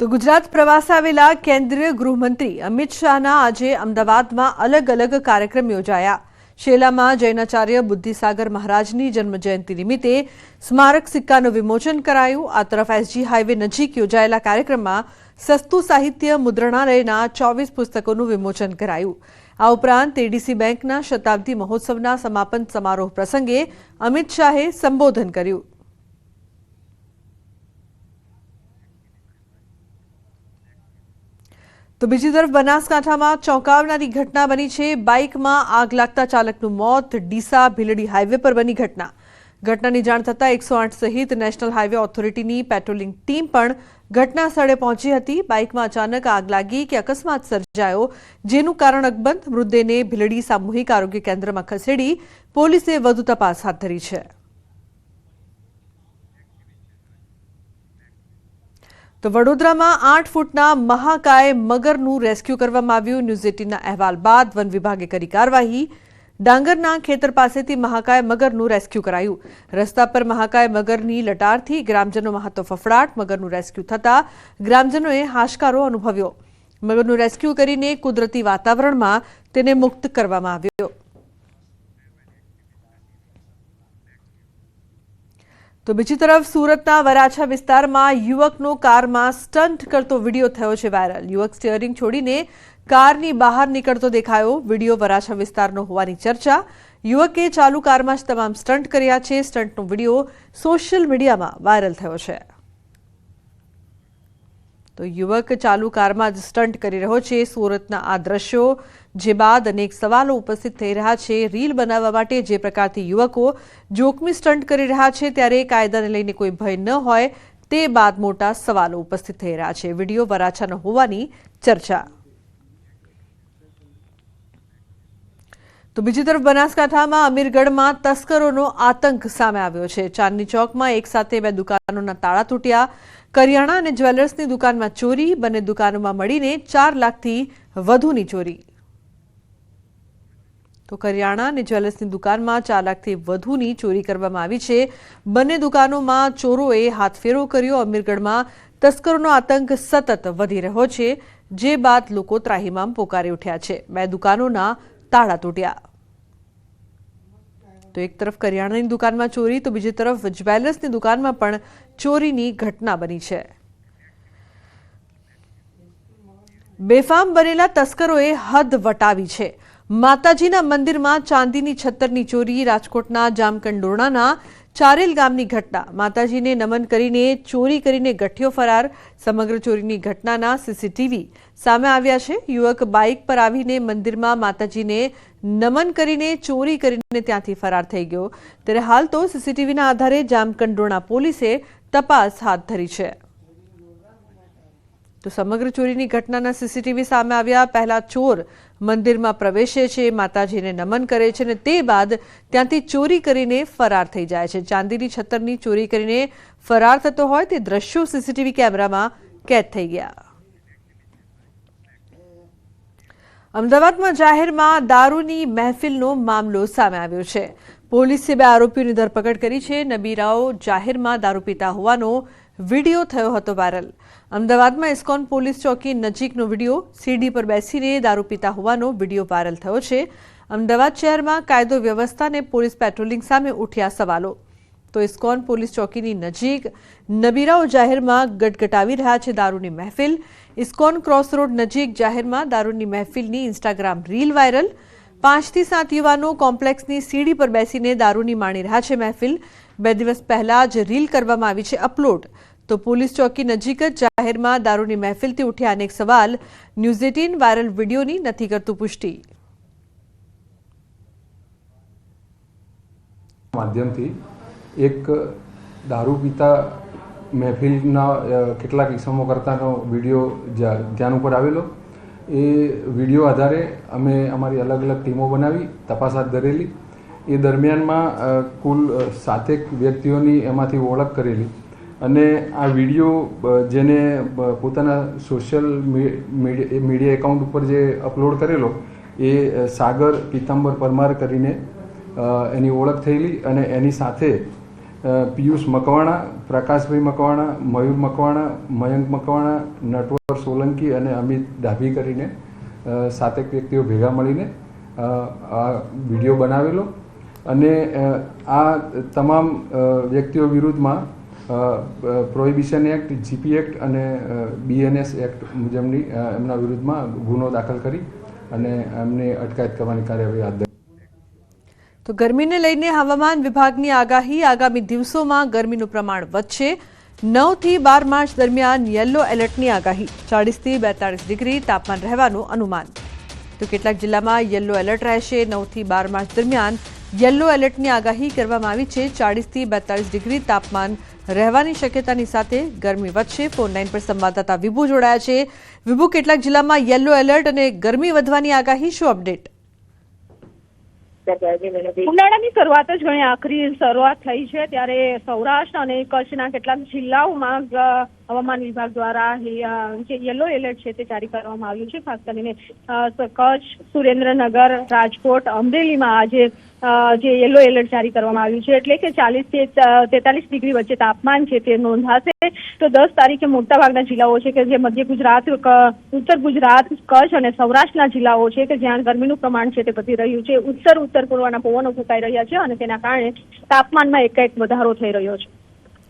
તો ગુજરાત પ્રવાસે આવેલા કેન્દ્રીય ગૃહમંત્રી અમિત શાહના આજે અમદાવાદમાં અલગ અલગ કાર્યક્રમ યોજાયા. શેલામાં જૈનાચાર્ય બુદ્ધિસાગર મહારાજની જન્મજયંતિ નિમિત્તે સ્મારક સિક્કાનું વિમોચન કરાયું. આ તરફ એસજી હાઈવે નજીક યોજાયેલા કાર્યક્રમમાં સસ્તું સાહિત્ય મુદ્રણાલયના ચોવીસ પુસ્તકોનું વિમોચન કરાયું. આ ઉપરાંત એડીસી બેંકના શતાબ્દી મહોત્સવના સમાપન સમારોહ પ્રસંગે અમિત શાહે સંબોધન કર્યું. તો બીજી તરફ બનાસકાંઠામાં ચોંકાવનારી ઘટના બની છે. બાઇકમાં આગ લાગતા ચાલકનું મોત ડીસા ભીલડી હાઈવે પર બની ઘટના. ઘટનાની જાણ થતાં એકસો આઠ સહિત નેશનલ હાઈવે ઓથોરિટીની પેટ્રોલિંગ ટીમ પણ ઘટના સ્થળે પહોંચી હતી. બાઇકમાં અચાનક આગ લાગી કે અકસ્માત સર્જાયો, જેનું કારણ અકબંધ મૃતદેહને ભીલડી સામૂહિક આરોગ્ય કેન્દ્રમાં ખસેડી પોલીસે વધુ તપાસ હાથ ધરી છે. તો વડોદરામાં આઠ ફૂટના મહાકાય મગરનું રેસ્ક્યુ કરવામાં આવ્યું. ન્યૂઝ એટીનના અહેવાલ બાદ વન વિભાગે કરી કાર્યવાહી. ડાંગરના ખેતર પાસેથી મહાકાય મગરનું રેસ્ક્યુ કરાયું. રસ્તા પર મહાકાય મગરની લટારથી ગ્રામજનોમાં હતો ફફડાટ. મગરનું રેસ્ક્યુ થતાં ગ્રામજનોએ હાશકારો અનુભવ્યો. મગરનું રેસ્ક્યુ કરીને કુદરતી વાતાવરણમાં તેને મુક્ત કરવામાં આવ્યો. તો બીજી તરફ સુરતના વરાછા વિસ્તારમાં યુવકનો કારમાં સ્ટન્ટ કરતો વીડિયો થયો છે વાયરલ. યુવક સ્ટીયરિંગ છોડીને કારની બહાર નીકળતો દેખાયો. વીડિયો વરાછા વિસ્તારનો હોવાની ચર્ચા. યુવકે ચાલુ કારમાં જ તમામ સ્ટન્ટ કર્યા છે. સ્ટન્ટનો વીડિયો સોશિયલ મીડિયામાં વાયરલ થયો છે. તો યુવક ચાલુ કારમાં જ સ્ટન્ટ કરી રહ્યો છે. સુરતના આ દ્રશ્યો જે બાદ અનેક સવાલો ઉપસ્થિત થઈ રહ્યા છે. રીલ બનાવવા માટે જે પ્રકારથી યુવકો જોખમી સ્ટન્ટ કરી રહ્યા છે ત્યારે કાયદાને લઈને કોઈ ભય ન હોય તે બાદ મોટા સવાલો ઉપસ્થિત થઈ રહ્યા છે. વીડિયો વરાછાનો હોવાની ચર્ચા. તો બીજી તરફ બનાસકાંઠામાં અમીરગઢમાં તસ્કરોનો આતંક સામે આવ્યો છે. ચાંદની ચોકમાં એક સાથે બે દુકાનોના તાળા તૂટ્યા. કરિયાણા અને જ્વેલર્સની દુકાનમાં ચોરી, બંને દુકાનોમાં મળીને ચાર લાખથી વધુની ચોરી. તો કરિયાણા અને જ્વેલર્સની દુકાનમાં ચાર લાખથી વધુની ચોરી કરવામાં આવી છે. બંને દુકાનોમાં ચોરોએ હાથફેરો કર્યો. અમીરગઢમાં તસ્કરોનો આતંક સતત વધી રહ્યો છે, જે બાદ લોકો ત્રાહિમામ પોકારી ઉઠ્યા છે. બે દુકાનોના તાળા તૂટ્યા. તો એક તરફ કરિયાણાની દુકાનમાં ચોરી, તો બીજી તરફ જ્વેલર્સની દુકાનમાં પણ ચોરીની ઘટના બની છે. બેફામ બનેલા તસ્કરોએ હદ વટાવી છે. માતાજીના મંદિરમાં ચાંદીની છત્તરની ચોરી, રાજકોટના જામકંડોરણાના ચારેલ ગામની ઘટના, માતાજીને નમન કરીને ચોરી કરીને ગઠિયો ફરાર, સમગ્ર ચોરીની ઘટનાના સીસીટીવી સામે આવ્યા છે. યુવક બાઇક પર આવીને મંદિરમાં માતાજીને નમન કરીને ચોરી કરીને ત્યાંથી ફરાર થઈ ગયો. ત્યારે હાલ તો સીસીટીવીના આધારે જામકંડોણા પોલીસે તપાસ હાથ ધરી છે. તો સમગ્ર ચોરીની ઘટનાના સીસીટીવી સામે આવ્યા. પહેલા ચોર મંદિરમાં પ્રવેશે છે, માતાજીને નમન કરે છે અને તે બાદ ત્યાંથી ચોરી કરીને ફરાર થઈ જાય છે. ચાંદીની છતરની ચોરી કરીને ફરાર થતો હોય તે દ્રશ્યો સીસીટીવી કેમેરામાં કેદ થઈ ગયા. અમદાવાદમાં જાહેરમાં દારૂની મહેફિલનો મામલો સામે આવ્યો છે. પોલીસે બે આરોપીઓની ધરપકડ કરી છે. નબીરાઓ જાહેરમાં દારૂ પીતા હોવાનો વીડિયો થયો હતો વાયરલ. અમદાવાદમાં ઇસ્કોન પોલીસ ચોકી નજીકનો વીડિયો સીડી પર બેસીને દારૂ પીતા હોવાનો વીડિયો વાયરલ થયો છે. અમદાવાદ શહેરમાં કાયદો વ્યવસ્થા અને પોલીસ પેટ્રોલિંગ સામે ઉઠ્યા સવાલો. તો ઇસ્કોન પોલીસ ચોકીની નજીક નબીરાઓ જાહેરમાં ગટગટાવી રહ્યા છે દારૂની મહેફિલ. ઇસ્કોન ક્રોસ રોડ નજીક જાહેરમાં દારૂની મહેફિલની ઇન્સ્ટાગ્રામ રીલ વાયરલ. પાંચથી સાત યુવાનો કોમ્પ્લેક્સની સીડી પર બેસીને દારૂની માણી રહ્યા છે મહેફિલ. બે દિવસ પહેલા જ રીલ કરવામાં આવી છે અપલોડ. તો પોલીસ ચોકી નજીક જ જાહેરમાં દારૂની મહેફિલથી ઉઠ્યા અનેક સવાલ. ન્યૂઝ એટીન વાયરલ વિડીયોની નથી કરતું પુષ્ટિ. માધ્યમથી એક દારૂ પીતા મહેફિલના કેટલાક ઇસમો કરતાનો વીડિયો ધ્યાન ઉપર આવેલો. એ વીડિયો આધારે અમે અમારી અલગ અલગ ટીમો બનાવી, તપાસ હાથ ધરેલી. એ દરમિયાનમાં કુલ સાતેક વ્યક્તિઓની એમાંથી ઓળખ કરેલી. અને આ વીડિયો જેને પોતાના સોશિયલ મીડિયા એકાઉન્ટ ઉપર જે અપલોડ કરેલો, એ સાગર પીતાંબર પરમાર કરીને એની ઓળખ થયેલી અને એની સાથે પિયુષ મકવાણા, પ્રકાશભાઈ મકવાણા, મયુર મકવાણા, મયંક મકવાણા, નટવર સોલંકી અને અમિત ડાભી કરીને સાતેક વ્યક્તિઓ ભેગા મળીને આ વીડિયો બનાવેલો. અને આ તમામ વ્યક્તિઓ વિરુદ્ધમાં prohibition act, G P act અને બીએનએસ એક્ટ મુજબની એમના વિરુદ્ધમાં ગુનો દાખલ કરી અને એમને અટકાયત કરવાની કાર્યવાહી હાથ તો ગરમીને લઈને હવામાન વિભાગની આગાહી આગામી દિવસોમાં ગરમીનું પ્રમાણ વધશે. નવથી બાર માર્ચ દરમિયાન યલો એલર્ટની આગાહી. ચાળીસથી બેતાળીસ ડિગ્રી તાપમાન રહેવાનું અનુમાન. તો કેટલાક જિલ્લામાં યલો એલર્ટ રહેશે. નવથી બાર માર્ચ દરમિયાન યલો એલર્ટની આગાહી કરવામાં આવી છે. ચાળીસથી બેતાળીસ ડિગ્રી તાપમાન રહેવાની શક્યતાની સાથે ગરમી વધશે. ફોન લાઇન પર સંવાદદાતા વિભુ જોડાયા છે. વિભુ, કેટલાક જિલ્લામાં યલો એલર્ટ અને ગરમી વધવાની આગાહી શું અપડેટ? ઉનાળાની શરૂઆત જ ઘણી આખરી શરૂઆત થઈ છે. ત્યારે સૌરાષ્ટ્ર અને કચ્છના કેટલાક જિલ્લાઓમાં હવામાન વિભાગ દ્વારા જે યલો એલર્ટ છે તે જારી કરવામાં આવ્યું છે. ખાસ કરીને કચ્છ, સુરેન્દ્રનગર, રાજકોટ, અમરેલીમાં આજે જે યલો એલર્ટ જારી કરવામાં આવ્યું છે. એટલે કે ચાલીસથી તેતાલીસ ડિગ્રી વચ્ચે તાપમાન છે તે નોંધાશે. તો દસ તારીખે મોટાભાગના જિલ્લાઓ છે કે જે મધ્ય ગુજરાત ઉત્તર ગુજરાત, કચ્છ અને સૌરાષ્ટ્રના જિલ્લાઓ છે કે જ્યાં ગરમીનું પ્રમાણ છે તે વધી રહ્યું છે. ઉત્તર ઉત્તર પૂર્વના પવનો ફૂંકાઈ રહ્યા છે અને તેના કારણે તાપમાનમાં એક એક વધારો થઈ રહ્યો છે.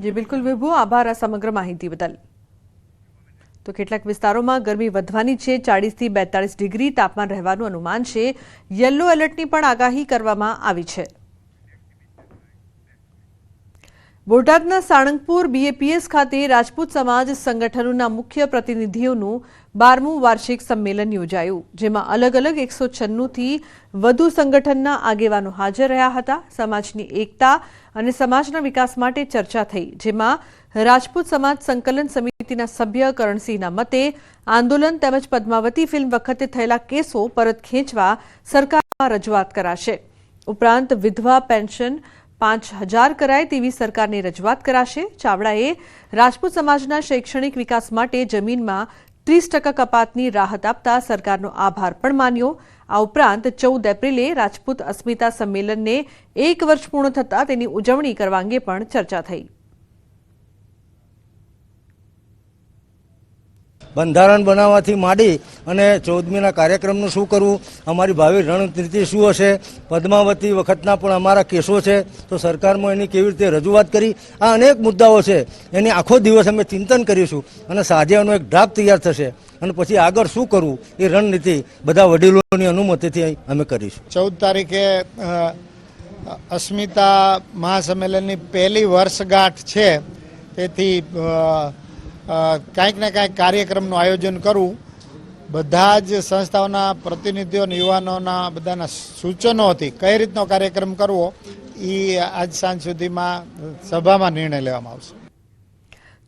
જી, બિલકુલ વિભુ, આભાર આ સમગ્ર માહિતી બદલ. તો કેટલાક વિસ્તારોમાં ગરમી વધવાની છે, ચાળીસથી બેતાળીસ ડિગ્રી તાપમાન રહેવાનું અનુમાન છે. યલો એલર્ટની પણ આગાહી કરવામાં આવી છે. બોટાદના સાળંગપુર બીએપીએસ ખાતે રાજપૂત સમાજ સંગઠનોના મુખ્ય પ્રતિનિધિઓનું બારમું વાર્ષિક સંમેલન યોજાયું, જેમાં અલગ અલગ એકસો છન્નુંથી વધુ સંગઠનના આગેવાનો હાજર રહ્યા હતા. સમાજની એકતા અને સમાજના વિકાસ માટે ચર્ચા થઈ, જેમાં રાજપૂત સમાજ સંકલન સમિતિના સભ્ય કરણસિંહના મતે, આંદોલન તેમજ પદ્માવતી ફિલ્મ વખતે થયેલા કેસો પરત ખેંચવા સરકારમાં રજૂઆત કરાશે. ઉપરાંત વિધવા પેન્શન પાંચ હજાર કરાય તેવી સરકારને રજૂઆત કરાશે. ચાવડાએ રાજપૂત સમાજના શૈક્ષણિક વિકાસ માટે જમીનમાં ત્રીસ ટકા કપાતની રાહત આપતા સરકારનો આભાર પણ માન્યો. આ ઉપરાંત ચૌદ એપ્રિલે રાજપૂત અસ્મિતા સંમેલનને એક વર્ષ પૂર્ણ થતાં તેની ઉજવણી કરવા અંગે પણ ચર્ચા થઈ. બંધારણ બનાવવાથી માંડી અને ચૌદમીના કાર્યક્રમનું શું કરવું? અમારી ભાવિ રણનીતિ શું હશે? પદ્માવતી વખતના પણ અમારા કેસો છે. તો સરકારમાં એની કેવી રીતે રજૂઆત કરી? આ અનેક મુદ્દાઓ છે. એની આખો દિવસ અમે ચિંતન કરીશું અને સાંજે એનો એક ડ્રાફ્ટ તૈયાર થશે. અને પછી આગળ શું કરવું? એ રણનીતિ બધા વડીલોની અનુમતિથી અમે કરીશું. ચૌદ તારીખે અસ્મિતા મહાસંમેલનની પહેલી વર્ષગાંઠ છે. તેથી કાંઈક ને કાંઈક કાર્યક્રમનું આયોજન કરવું બધા જ સંસ્થાઓના પ્રતિનિધિઓ અને યુવાનોના બધાના સૂચનો હતી કઈ રીતનો કાર્યક્રમ કરવો એ આજ સાંજ સુધીમાં સભામાં નિર્ણય લેવામાં આવશે.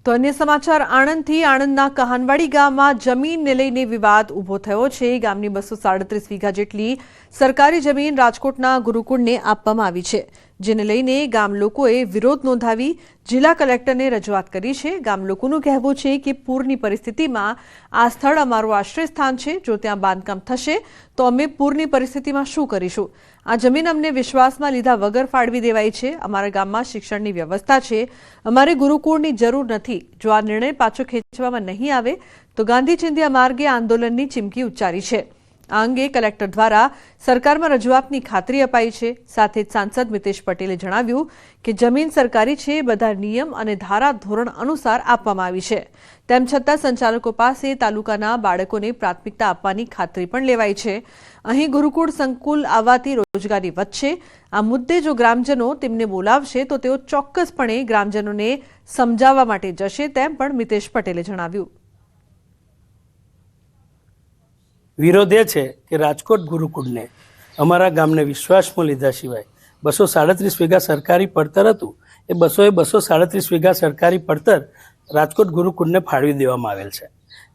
તો અન્ય સમાચાર, આણંદથી આણંદના કહાનવાડી ગામમાં જમીનને લઈને વિવાદ ઊભો થયો છે. ગામની બસો સાડત્રીસ વીઘા જેટલી સરકારી જમીન રાજકોટના ગુરુકુળને આપવામાં આવી છે, જેને લઈને ગામ લોકોએ વિરોધ નોંધાવી જિલ્લા કલેક્ટરને રજૂઆત કરી છે. ગામ લોકોનું કહેવું છે કે પૂરની પરિસ્થિતિમાં આ સ્થળ અમારું આશ્રય સ્થાન છે. જો ત્યાં બાંધકામ થશે, તો અમે પૂરની પરિસ્થિતિમાં શું કરીશું? આ જમીન અમને વિશ્વાસમાં લીધા વગર ફાળવી દેવાઈ છે. અમારા ગામમાં શિક્ષણની વ્યવસ્થા છે. અમારે ગુરુકુળની જરૂર નથી. જો આ નિર્ણય પાછો ખેંચવામાં નહીં આવે, તો ગાંધી ચિંધ્યા માર્ગે આંદોલનની ચીમકી ઉચ્ચારી છે. આ અંગે કલેક્ટર દ્વારા સરકારમાં રજૂઆતની ખાતરી અપાઈ છે. સાથે જ સાંસદ મિતેશ પટેલે જણાવ્યું કે જમીન સરકારી છે બધા નિયમ અને ધારા ધોરણ અનુસાર આપવામાં આવી છે. તેમ છતાં સંચાલકો પાસે તાલુકાના બાળકોને પ્રાથમિકતા આપવાની ખાતરી પણ લેવાઈ છે. અહીં ગુરુકુળ સંકુલ આવવાથી રોજગારી વધશે. આ મુદ્દે જો ગ્રામજનો તેમને બોલાવશે તો તેઓ ચોક્કસપણે ગ્રામજનોને સમજાવવા માટે જશે તેમ પણ મિતેશ પટેલે જણાવ્યું. વિરોધ એ છે કે રાજકોટ ગુરુકુળને અમારા ગામને વિશ્વાસમાં લીધા સિવાય બસો સાડત્રીસ વીઘા સરકારી પડતર હતું, એ બસોએ બસો સાડત્રીસ વીઘા સરકારી પડતર રાજકોટ ગુરુકુળને ફાળવી દેવામાં આવેલ છે.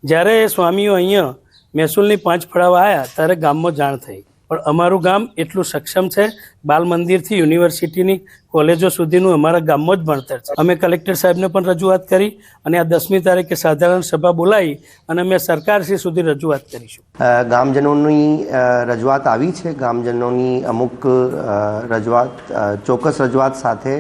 જ્યારે એ સ્વામીઓ અહીંયા મહેસૂલની પાંચ ફળાવા આવ્યા ત્યારે ગામમાં જાણ થઈ. પણ અમારું ગામ એટલું સક્ષમ છે બાલ મંદિરથી યુનિવર્સિટીની કોલેજો સુધીનું અમારા ગામમાં જ ભણતર છે. અમે કલેક્ટર સાહેબને પણ રજૂઆત કરી અને આ દસમી તારીખે સાધારણ સભા બોલાવી અને અમે સરકારશ્રી સુધી રજૂઆત કરીશું. ગામજનોની રજૂઆત આવી છે. ગામજનોની અમુક રજૂઆત ચોક્કસ રજૂઆત સાથે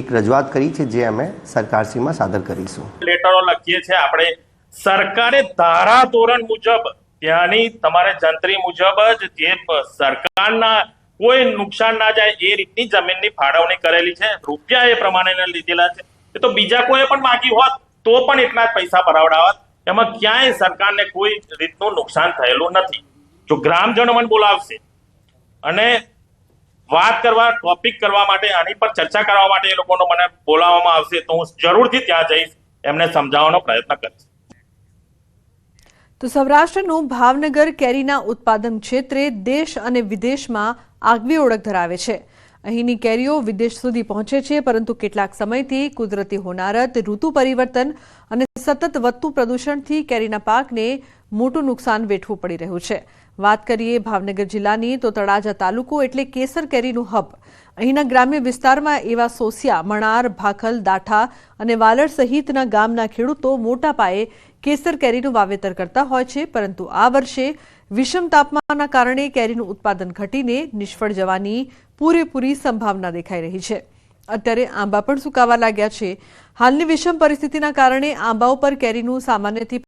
એક રજૂઆત કરી છે જે અમે સરકારશ્રીમાં સાદર કરીશું. લેટરો લખીએ છીએ આપણે. સરકારે ધારા ધોરણ મુજબ ત્યાંની તમારે જંત્રી મુજબ જ જે સરકારના કોઈ નુકસાન ના જાય એ રીતની જમીનની ફાળવણી કરેલી છે. રૂપિયા એ પ્રમાણે લીધેલા છે. એ તો બીજા કોઈ પણ માગી હોત, તો પણ એટલા જ પૈસા ભરાવડાવત એમાં ક્યાંય સરકારને કોઈ રીતનું નુકસાન થયેલું નથી. જો ગ્રામજનો મને બોલાવશે અને વાત કરવા ટોપિક કરવા માટે, આની પર ચર્ચા કરવા માટે એ લોકોનો મને બોલાવવામાં આવશે, તો હું જરૂરથી ત્યાં જઈશ. એમને સમજાવવાનો પ્રયત્ન કરીશ. તો સૌરાષ્ટ્રનું ભાવનગર કેરીના ઉત્પાદન ક્ષેત્રે દેશ અને વિદેશમાં આગવી ઓળખ ધરાવે છે. અહીંની કેરીઓ વિદેશ સુધી પહોંચે છે, પરંતુ કેટલાક સમયથી કુદરતી હોનારત, ઋતુ પરિવર્તન અને સતત વધતું પ્રદૂષણથી કેરીના પાકને મોટું નુકસાન વેઠવું પડી રહ્યું છે. વાત કરીએ ભાવનગર જિલ્લાની, તો તળાજા તાલુકો એટલે કેસર કેરીનું હબ. અહીંના ગ્રામ્ય વિસ્તારમાં એવા સોસિયા, મણાર, ભાખલ, દાઠા અને વાલડ સહિતના ગામના ખેડૂતો મોટા પાયે કેસર કેરીનું વાવેતર કરતા હોય છે, પરંતુ આ વર્ષે વિષમ તાપમાનના કારણે કેરીનું ઉત્પાદન ઘટીને નિષ્ફળ જવાની પૂરેપૂરી સંભાવના દેખાઈ રહી છે. અત્યારે આંબા પણ સુકાવા લાગ્યા છે. હાલની વિષમ પરિસ્થિતિના કારણે આંબા ઉપર કેરીનું સામાન્યથી